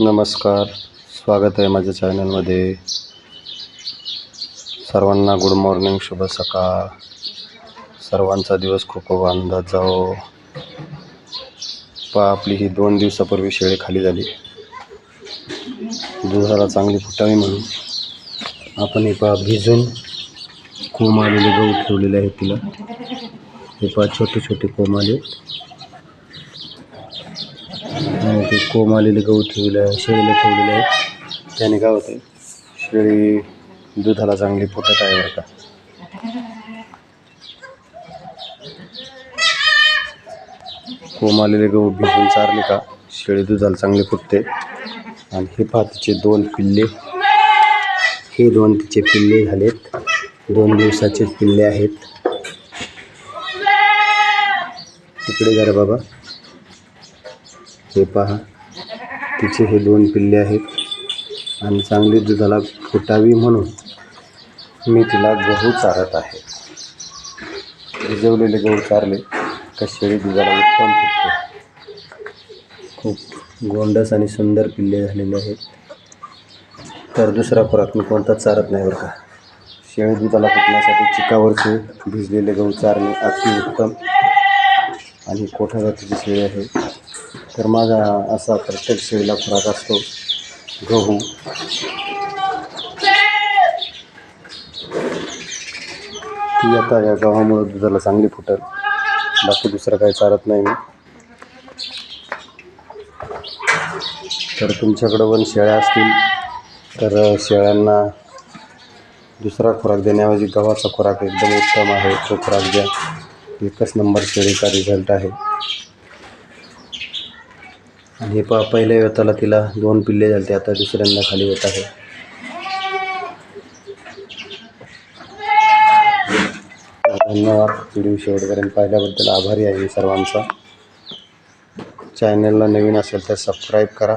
नमस्कार. स्वागत आहे माझ्या चॅनलमध्ये. सर्वांना गुड मॉर्निंग शुभ सकाळ. सर्वांचा दिवस खूप खूप आनंदात जाओ पा आपली ही दोन दिवसापूर्वी शेळी खाली झाली. दुधाला चांगली फुटावी म्हणून. आपण हे पा भिजून कोंब आलेले गहू ठेवलेले आहेत तिला. हे पा छोटे छोटे कोंब आले आणि ते कोंब आलेले गहू ठेवले आहे शेळीला ठेवलेलं आहे. त्याने काय होते शेळी दुधाला चांगली फुटत आहे बरं का. कोंब आलेले गहू भिजून चारले का शेळी दुधाला चांगली फुटते. आणि हे पहा तिचे दोन पिल्ले. हे दोन तिचे पिल्ले झालेत. दोन दिवसाचे पिल्ले आहेत. तिकडे जरा बाबा. हे पहा. तिचे हे दोन पिल्ले आहेत. आणि चांगली दुधाला फुटावी म्हणून मी तिला गहू चारत आहे. भिजवलेले गहू चारले का शेळी दुधाला उत्तम फुटते. खूप गोंडस आणि सुंदर पिल्ले झालेले आहेत. तर दुसरा खुराक मी कोणताच चारत नाही बरं का. शेळी दुधाला फुटण्यासाठी चिकावरचे भिजलेले गहू चारणे अतिउत्तम आणि कोठा जातीची शेळी आहे. तर माझा असा प्रत्येक शेळीला खुराक असतो. गहू. ती आता या गव्हामुळं दुधाला चांगली फुटल. बाकी दुसरं काही चालत नाही मी. तर तुमच्याकडं पण शेळ्या असतील. तर शेळ्यांना दुसरा खुराक देण्याऐवजी गव्हाचा खुराक एकदम उत्तम आहे. तो खुराक द्या. एकच नंबर शेळीचा रिझल्ट आहे. आणि हे पहा पहिल्या वेताला तिला दोन पिल्ले झाले आता दुसऱ्यांदा खाली येत आहे. धन्यवाद. व्हिडिओ शेवटपर्यंत पाहिल्याबद्दल आभारी आहे मी सर्वांचा. चॅनलला नवीन असेल तर सबस्क्राईब करा.